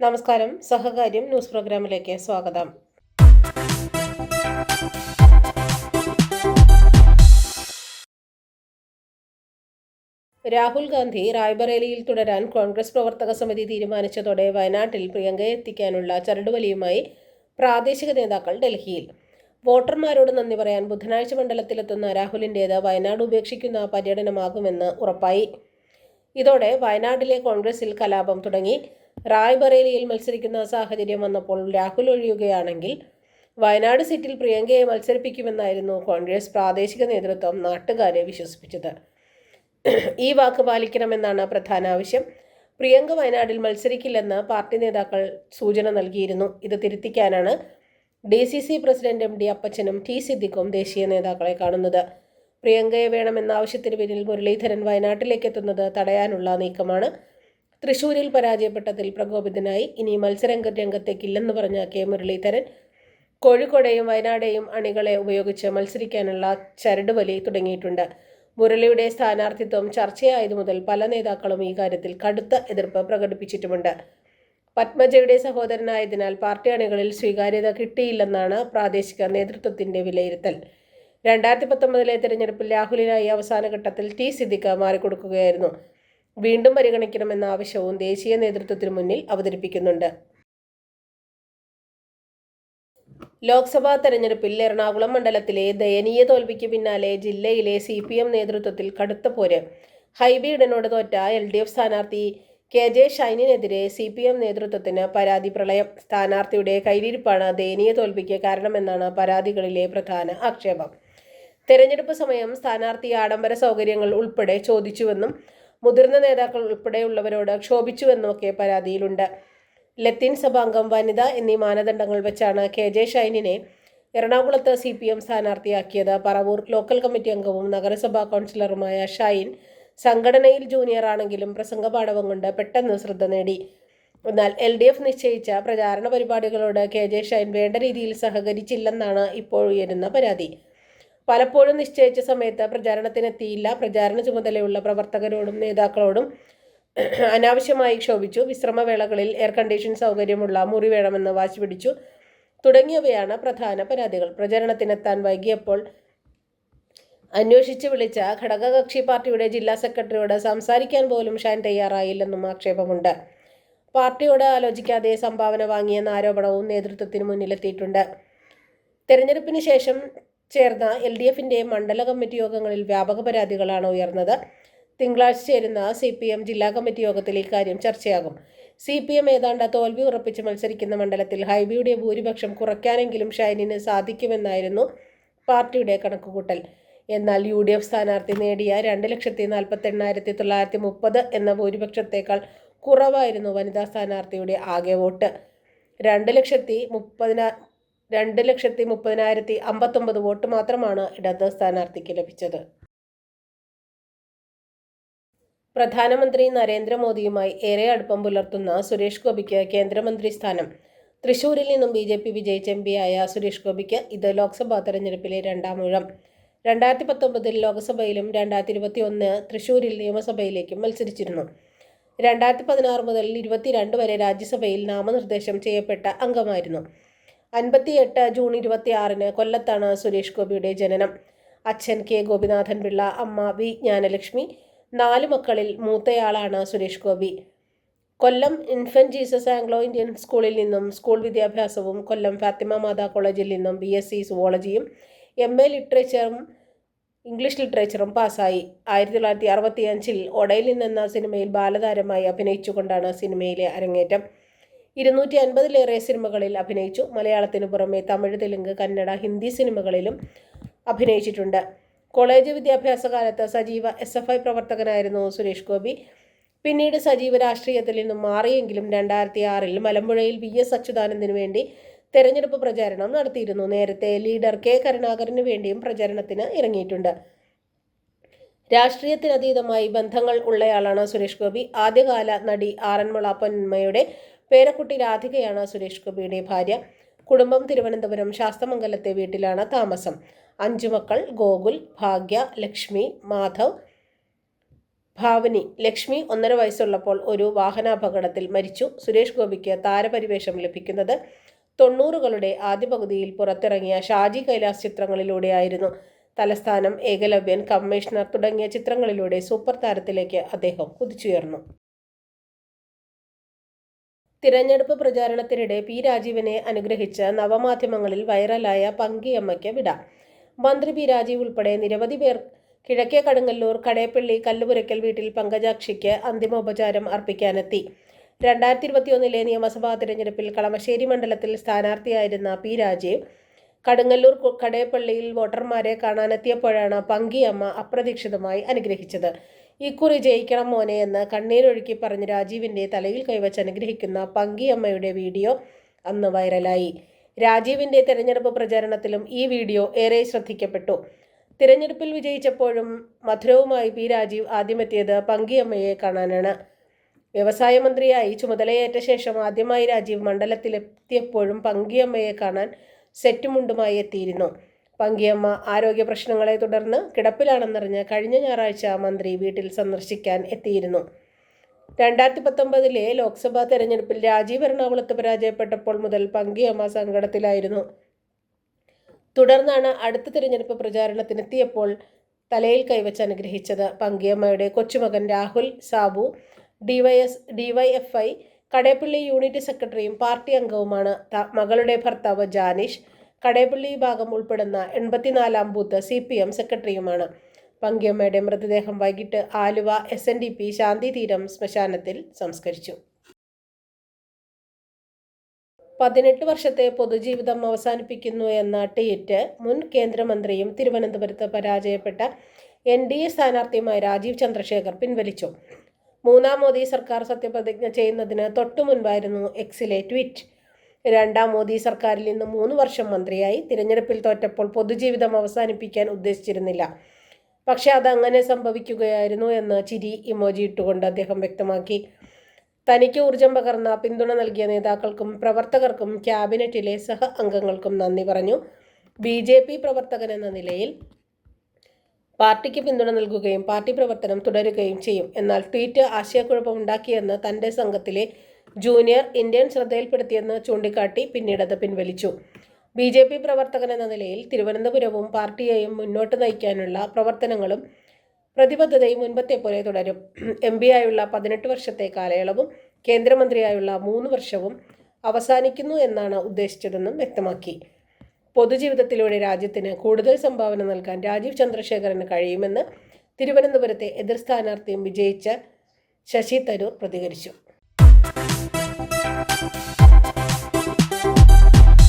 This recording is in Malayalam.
നമസ്കാരം. സഹകാര്യം ന്യൂസ് പ്രോഗ്രാമിലേക്ക് സ്വാഗതം. രാഹുൽ ഗാന്ധി റായ്ബറേലിയിൽ തുടരാൻ കോൺഗ്രസ് പ്രവർത്തക സമിതി തീരുമാനിച്ചതോടെ വയനാട്ടിൽ പ്രിയങ്കയെ എത്തിക്കാനുള്ള ചരടുവലിയുമായി പ്രാദേശിക നേതാക്കൾ ഡൽഹിയിൽ. വോട്ടർമാരോട് നന്ദി പറയാൻ ബുധനാഴ്ച മണ്ഡലത്തിലെത്തുന്ന രാഹുലിന്റേത് വയനാട് ഉപേക്ഷിക്കുന്ന പര്യടനമാകുമെന്ന് ഉറപ്പായി. ഇതോടെ വയനാട്ടിലെ കോൺഗ്രസിൽ കലാപം തുടങ്ങി. റായ്ബറേലിയിൽ മത്സരിക്കുന്ന സാഹചര്യം വന്നപ്പോൾ രാഹുൽ ഒഴിയുകയാണെങ്കിൽ വയനാട് സീറ്റിൽ പ്രിയങ്കയെ മത്സരിപ്പിക്കുമെന്നായിരുന്നു കോൺഗ്രസ് പ്രാദേശിക നേതൃത്വം നാട്ടുകാരെ വിശ്വസിപ്പിച്ചത്. ഈ വാക്ക് പാലിക്കണമെന്നാണ് പ്രധാന ആവശ്യം. പ്രിയങ്ക വയനാടിൽ മത്സരിക്കില്ലെന്ന് പാർട്ടി നേതാക്കൾ സൂചന നൽകിയിരുന്നു. ഇത് തിരുത്തിക്കാനാണ് D C C president M D അപ്പച്ചനും ടി സിദ്ദിഖും ദേശീയ നേതാക്കളെ കാണുന്നത്. പ്രിയങ്കയെ വേണമെന്ന ആവശ്യത്തിന് പിന്നിൽ മുരളീധരൻ വയനാട്ടിലേക്ക് എത്തുന്നത് തടയാനുള്ള നീക്കമാണ്. തൃശൂരിൽ പരാജയപ്പെട്ടതിൽ പ്രകോപിതനായി ഇനി മത്സരം രംഗത്തേക്കില്ലെന്ന് പറഞ്ഞ കെ മുരളീധരൻ കോഴിക്കോടെയും വയനാടെയും അണികളെ ഉപയോഗിച്ച് മത്സരിക്കാനുള്ള ചരടുവലി തുടങ്ങിയിട്ടുണ്ട്. മുരളിയുടെ സ്ഥാനാർത്ഥിത്വം ചർച്ചയായതു മുതൽ പല നേതാക്കളും ഈ കാര്യത്തിൽ കടുത്ത എതിർപ്പ് പ്രകടിപ്പിച്ചിട്ടുമുണ്ട്. പത്മജയുടെ സഹോദരനായതിനാൽ പാർട്ടി അണികളിൽ സ്വീകാര്യത കിട്ടിയില്ലെന്നാണ് പ്രാദേശിക നേതൃത്വത്തിന്റെ വിലയിരുത്തൽ. രണ്ടായിരത്തി പത്തൊമ്പതിലെ തെരഞ്ഞെടുപ്പിൽ രാഹുലിനായി അവസാന ഘട്ടത്തിൽ ടി സിദ്ദിഖ് മാറിക്കൊടുക്കുകയായിരുന്നു. വീണ്ടും പരിഗണിക്കണമെന്ന ആവശ്യവും ദേശീയ നേതൃത്വത്തിനു മുന്നിൽ അവതരിപ്പിക്കുന്നുണ്ട്. ലോക്സഭാ തെരഞ്ഞെടുപ്പിൽ എറണാകുളം മണ്ഡലത്തിലെ ദയനീയ തോൽവിക്ക് പിന്നാലെ ജില്ലയിലെ സി പി എം നേതൃത്വത്തിൽ കടുത്ത പോര്. ഹൈബിയുടനോട് തോറ്റ എൽ ഡി എഫ് സ്ഥാനാർത്ഥി കെ ജെ ഷൈനിനെതിരെ സി പി എം നേതൃത്വത്തിന് പരാതി പ്രളയം. സ്ഥാനാർത്ഥിയുടെ കയ്യിലിരിപ്പാണ് ദയനീയ തോൽവിക്ക് കാരണമെന്നാണ് പരാതികളിലെ പ്രധാന ആക്ഷേപം. തെരഞ്ഞെടുപ്പ് സമയം സ്ഥാനാർത്ഥി ആഡംബര സൗകര്യങ്ങൾ ഉൾപ്പെടെ ചോദിച്ചുവെന്നും മുതിർന്ന നേതാക്കൾ ഉൾപ്പെടെയുള്ളവരോട് ക്ഷോഭിച്ചുവെന്നുമൊക്കെ പരാതിയിലുണ്ട്. ലത്തീൻ സഭാംഗം വനിത എന്നീ മാനദണ്ഡങ്ങൾ വെച്ചാണ് കെ ജെ ഷൈനിനെ എറണാകുളത്ത് സി പി എം സ്ഥാനാർത്ഥിയാക്കിയത്. പറവൂർ ലോക്കൽ കമ്മിറ്റി അംഗവും നഗരസഭാ കൗൺസിലറുമായ ഷൈൻ സംഘടനയിൽ ജൂനിയർ ആണെങ്കിലും പ്രസംഗപാഠവം കൊണ്ട് പെട്ടെന്ന് ശ്രദ്ധ നേടി. എന്നാൽ എൽ ഡി എഫ് നിശ്ചയിച്ച പ്രചാരണ പരിപാടികളോട് കെ ജെ ഷൈൻ വേണ്ട രീതിയിൽ സഹകരിച്ചില്ലെന്നാണ് ഇപ്പോൾ ഉയരുന്ന പരാതി. പലപ്പോഴും നിശ്ചയിച്ച സമയത്ത് പ്രചാരണത്തിനെത്തിയില്ല. പ്രചാരണ ചുമതലയുള്ള പ്രവർത്തകരോടും നേതാക്കളോടും അനാവശ്യമായി ക്ഷോഭിച്ചു. വിശ്രമവേളകളിൽ എയർ കണ്ടീഷൻ സൗകര്യമുള്ള മുറി വേണമെന്ന് വാശി പിടിച്ചു. തുടങ്ങിയവയാണ് പ്രധാന പരാതികൾ. പ്രചരണത്തിനെത്താൻ വൈകിയപ്പോൾ അന്വേഷിച്ച് വിളിച്ച ഘടകകക്ഷി പാർട്ടിയുടെ ജില്ലാ സെക്രട്ടറിയോട് സംസാരിക്കാൻ പോലും ഷാൻ തയ്യാറായില്ലെന്നും ആക്ഷേപമുണ്ട്. പാർട്ടിയോട് ആലോചിക്കാതെ സംഭാവന വാങ്ങിയെന്ന ആരോപണവും നേതൃത്വത്തിന് മുന്നിലെത്തിയിട്ടുണ്ട്. തെരഞ്ഞെടുപ്പിന് ശേഷം ചേർന്ന എൽ ഡി എഫിന്റെ മണ്ഡല കമ്മിറ്റി യോഗങ്ങളിൽ വ്യാപക പരാതികളാണ് ഉയർന്നത്. തിങ്കളാഴ്ച ചേരുന്ന സി പി എം ജില്ലാ കമ്മിറ്റി യോഗത്തിൽ ഇക്കാര്യം ചർച്ചയാകും. സി പി എം ഏതാണ്ട് തോൽവി ഉറപ്പിച്ച് മത്സരിക്കുന്ന മണ്ഡലത്തിൽ ഹൈബിയുടെ ഭൂരിപക്ഷം കുറയ്ക്കാനെങ്കിലും ഷൈനിന് സാധിക്കുമെന്നായിരുന്നു പാർട്ടിയുടെ കണക്കുകൂട്ടൽ. എന്നാൽ യു ഡി എഫ് സ്ഥാനാർത്ഥി നേടിയ രണ്ട് ലക്ഷത്തി നാൽപ്പത്തി എണ്ണായിരത്തി തൊള്ളായിരത്തി മുപ്പത് എന്ന ഭൂരിപക്ഷത്തേക്കാൾ കുറവായിരുന്നു വനിതാ സ്ഥാനാർത്ഥിയുടെ ആകെ വോട്ട്. രണ്ട് ലക്ഷത്തി മുപ്പതിനാ രണ്ട് ലക്ഷത്തി മുപ്പതിനായിരത്തി അമ്പത്തൊമ്പത് വോട്ട് മാത്രമാണ് ഇടത് സ്ഥാനാർത്ഥിക്ക് ലഭിച്ചത്. പ്രധാനമന്ത്രി നരേന്ദ്രമോദിയുമായി ഏറെ അടുപ്പം പുലർത്തുന്ന സുരേഷ് ഗോപിക്ക് കേന്ദ്രമന്ത്രി സ്ഥാനം. തൃശൂരിൽ നിന്നും ബി ജെ പി വിജയിച്ച എം പിയായ സുരേഷ് ഗോപിക്ക് ഇത് ലോക്സഭാ തെരഞ്ഞെടുപ്പിലെ രണ്ടാം ഊഴം. രണ്ടായിരത്തി പത്തൊമ്പതിൽ ലോക്സഭയിലും രണ്ടായിരത്തി ഇരുപത്തി ഒന്ന് തൃശൂരിൽ നിയമസഭയിലേക്കും മത്സരിച്ചിരുന്നു. രണ്ടായിരത്തി പതിനാറ് മുതൽ ഇരുപത്തിരണ്ട് വരെ രാജ്യസഭയിൽ നാമനിർദ്ദേശം ചെയ്യപ്പെട്ട അംഗമായിരുന്നു. അൻപത്തിയെട്ട് ജൂൺ ഇരുപത്തി ആറിന് കൊല്ലത്താണ് സുരേഷ് ഗോപിയുടെ ജനനം. അച്ഛൻ കെ ഗോപിനാഥൻ പിള്ള അമ്മ വി ജ്ഞാനലക്ഷ്മി നാല് മക്കളിൽ മൂത്തയാളാണ് Suresh Gopi. Kollam Infant Jesus Anglo Indian സ്കൂളിൽ നിന്നും സ്കൂൾ വിദ്യാഭ്യാസവും കൊല്ലം ഫാത്തിമ മാതാ കോളേജിൽ നിന്നും ബി എസ് സി സുവോളജിയും എം എ ലിറ്ററേച്ചറും ഇംഗ്ലീഷ് ലിറ്ററേച്ചറും പാസ്സായി. ആയിരത്തി തൊള്ളായിരത്തി അറുപത്തി അഞ്ചിൽ ഒടയിൽ നിന്നെന്ന സിനിമയിൽ ബാലതാരമായി അഭിനയിച്ചുകൊണ്ടാണ് സിനിമയിലെ അരങ്ങേറ്റം. ഇരുന്നൂറ്റി അൻപതിലേറെ സിനിമകളിൽ അഭിനയിച്ചു. മലയാളത്തിനു പുറമെ തമിഴ് തെലുങ്ക് കന്നഡ ഹിന്ദി സിനിമകളിലും അഭിനയിച്ചിട്ടുണ്ട്. കോളേജ് വിദ്യാഭ്യാസ കാലത്ത് സജീവ എസ് എഫ് ഐ പ്രവർത്തകനായിരുന്നു സുരേഷ് ഗോപി. പിന്നീട് സജീവ രാഷ്ട്രീയത്തിൽ നിന്നും മാറിയെങ്കിലും രണ്ടായിരത്തി ആറിൽ മലമ്പുഴയിൽ വി എസ് അച്യുതാനന്ദിനു വേണ്ടി തെരഞ്ഞെടുപ്പ് പ്രചാരണം നടത്തിയിരുന്നു. നേരത്തെ ലീഡർ കെ കരുണാകരന് വേണ്ടിയും പ്രചാരണത്തിന് ഇറങ്ങിയിട്ടുണ്ട്. രാഷ്ട്രീയത്തിനതീതമായി ബന്ധങ്ങൾ ഉള്ളയാളാണ് സുരേഷ് ഗോപി. ആദ്യകാല നടി ആറന്മുള പൊന്മയുടെ പേരക്കുട്ടി രാധികയാണ് സുരേഷ് ഗോപിയുടെ ഭാര്യ. കുടുംബം തിരുവനന്തപുരം ശാസ്തമംഗലത്തെ വീട്ടിലാണ് താമസം. അഞ്ചു മക്കൾ ഗോകുൽ ഭാഗ്യ ലക്ഷ്മി മാധവ് ഭാവനി. ലക്ഷ്മി ഒന്നര വയസ്സുള്ളപ്പോൾ ഒരു വാഹനാപകടത്തിൽ മരിച്ചു. സുരേഷ് ഗോപിക്ക് താരപരിവേഷം ലഭിക്കുന്നത് തൊണ്ണൂറുകളുടെ ആദ്യ പകുതിയിൽ പുറത്തിറങ്ങിയ ഷാജി കൈലാസ് ചിത്രങ്ങളിലൂടെയായിരുന്നു. തലസ്ഥാനം ഏകലവ്യൻ കമ്മീഷണർ തുടങ്ങിയ ചിത്രങ്ങളിലൂടെ സൂപ്പർ താരത്തിലേക്ക് അദ്ദേഹം കുതിച്ചുയർന്നു. തിരഞ്ഞെടുപ്പ് പ്രചാരണത്തിനിടെ പി രാജീവിനെ അനുഗ്രഹിച്ച നവമാധ്യമങ്ങളിൽ വൈറലായ പങ്കിയമ്മയ്ക്ക് വിട. മന്ത്രി പി രാജീവ് ഉൾപ്പെടെ നിരവധി പേർ കിഴക്കേ കടുങ്ങല്ലൂർ കടയപ്പള്ളി കല്ലുപുരയ്ക്കൽ വീട്ടിൽ പങ്കജാക്ഷിക്ക് അന്തിമോപചാരം അർപ്പിക്കാനെത്തി. രണ്ടായിരത്തി ഇരുപത്തിയൊന്നിലെ നിയമസഭാ തിരഞ്ഞെടുപ്പിൽ കളമശ്ശേരി മണ്ഡലത്തിൽ സ്ഥാനാർത്ഥിയായിരുന്ന പി രാജീവ് കടുങ്ങല്ലൂർ കടയപ്പള്ളിയിൽ വോട്ടർമാരെ കാണാനെത്തിയപ്പോഴാണ് പങ്കിയമ്മ അപ്രതീക്ഷിതമായി അനുഗ്രഹിച്ചത്. ഇക്കുറി ജയിക്കണം മോനെ എന്ന് കണ്ണീരൊഴുക്കി പറഞ്ഞ് രാജീവിന്റെ തലയിൽ കൈവച്ച് അനുഗ്രഹിക്കുന്ന പങ്കി അമ്മയുടെ വീഡിയോ അന്ന് വൈറലായി. രാജീവിന്റെ തെരഞ്ഞെടുപ്പ് പ്രചാരണത്തിലും ഈ വീഡിയോ ഏറെ ശ്രദ്ധിക്കപ്പെട്ടു. തിരഞ്ഞെടുപ്പിൽ വിജയിച്ചപ്പോഴും മധുരവുമായി പി രാജീവ് ആദ്യമെത്തിയത് പങ്കിയമ്മയെ കാണാനാണ്. വ്യവസായ മന്ത്രിയായി ചുമതലയേറ്റ ശേഷം ആദ്യമായി രാജീവ് മണ്ഡലത്തിലെത്തിയപ്പോഴും പങ്കിയമ്മയെ കാണാൻ സെറ്റുമുണ്ടുമായി എത്തിയിരുന്നു. പങ്കിയമ്മ ആരോഗ്യ പ്രശ്നങ്ങളെ തുടർന്ന് കിടപ്പിലാണെന്നറിഞ്ഞ് കഴിഞ്ഞ ഞായറാഴ്ച മന്ത്രി വീട്ടിൽ സന്ദർശിക്കാൻ എത്തിയിരുന്നു. രണ്ടായിരത്തി പത്തൊമ്പതിലെ ലോക്സഭാ തെരഞ്ഞെടുപ്പിൽ രാജീവ് എറണാകുളത്ത് പരാജയപ്പെട്ടപ്പോൾ മുതൽ പങ്കിയമ്മ സങ്കടത്തിലായിരുന്നു. തുടർന്നാണ് അടുത്ത തിരഞ്ഞെടുപ്പ് പ്രചാരണത്തിനെത്തിയപ്പോൾ തലയിൽ കൈവച്ച് അനുഗ്രഹിച്ചത് പങ്കിയമ്മയുടെ കൊച്ചുമകൻ രാഹുൽ സാബു ഡിവൈഎസ് ഡിവൈഎഫ്ഐ കടേപ്പള്ളി യൂണിറ്റ് സെക്രട്ടറിയും പാർട്ടി അംഗവുമാണ്. മകളുടെ ഭർത്താവ് ജാനിഷ് കടേപ്പള്ളി ഭാഗം ഉൾപ്പെടുന്ന എൺപത്തിനാലാം ബൂത്ത് സി പി എം സെക്രട്ടറിയുമാണ്. പങ്കിയമ്മയുടെ മൃതദേഹം വൈകിട്ട് Aluva S N D P Shanti Theeram ശ്മശാനത്തിൽ സംസ്കരിച്ചു. പതിനെട്ട് വർഷത്തെ പൊതുജീവിതം അവസാനിപ്പിക്കുന്നു എന്ന ട്വീറ്റ് മുൻ കേന്ദ്രമന്ത്രിയും തിരുവനന്തപുരത്ത് പരാജയപ്പെട്ട എൻ ഡി എ സ്ഥാനാർത്ഥിയുമായ രാജീവ് ചന്ദ്രശേഖർ പിൻവലിച്ചു. മൂന്നാം മോദി സർക്കാർ സത്യപ്രതിജ്ഞ ചെയ്യുന്നതിന് തൊട്ടു മുൻപായിരുന്നു എക്സിലെ ട്വീറ്റ്. രണ്ടാം മോദി സർക്കാരിൽ നിന്ന് മൂന്ന് വർഷം മന്ത്രിയായി. തിരഞ്ഞെടുപ്പിൽ തോറ്റപ്പോൾ പൊതുജീവിതം അവസാനിപ്പിക്കാൻ ഉദ്ദേശിച്ചിരുന്നില്ല. പക്ഷേ അതങ്ങനെ സംഭവിക്കുകയായിരുന്നു എന്ന് ചിരി ഇമോജി ഇട്ടുകൊണ്ട് അദ്ദേഹം വ്യക്തമാക്കി. തനിക്ക് ഊർജം പകർന്ന പിന്തുണ നൽകിയ നേതാക്കൾക്കും പ്രവർത്തകർക്കും ക്യാബിനറ്റിലെ സഹ അംഗങ്ങൾക്കും നന്ദി പറഞ്ഞു. ബി ജെ പി പ്രവർത്തകൻ എന്ന നിലയിൽ പാർട്ടിക്ക് പിന്തുണ നൽകുകയും പാർട്ടി പ്രവർത്തനം തുടരുകയും ചെയ്യും. എന്നാൽ ട്വീറ്റ് ആശയക്കുഴപ്പമുണ്ടാക്കിയെന്ന് തന്റെ സംഘത്തിലെ ജൂനിയർ ഇന്ത്യൻ ശ്രദ്ധയിൽപ്പെടുത്തിയെന്ന് ചൂണ്ടിക്കാട്ടി പിന്നീട് അത് പിൻവലിച്ചു. ബി ജെ പി പ്രവർത്തകൻ എന്ന നിലയിൽ തിരുവനന്തപുരവും പാർട്ടിയെയും മുന്നോട്ട് നയിക്കാനുള്ള പ്രവർത്തനങ്ങളും പ്രതിബദ്ധതയും മുൻപത്തെ പോലെ തുടരും. എം പി ആയുള്ള പതിനെട്ട് വർഷത്തെ കാലയളവും കേന്ദ്രമന്ത്രിയായുള്ള മൂന്ന് വർഷവും അവസാനിക്കുന്നു എന്നാണ് ഉദ്ദേശിച്ചതെന്നും വ്യക്തമാക്കി. പൊതുജീവിതത്തിലൂടെ രാജ്യത്തിന് കൂടുതൽ സംഭാവന നൽകാൻ രാജീവ് ചന്ദ്രശേഖരന് കഴിയുമെന്ന് തിരുവനന്തപുരത്തെ എതിർ സ്ഥാനാർത്ഥിയും വിജയിച്ച ശശി തരൂർ പ്രതികരിച്ചു.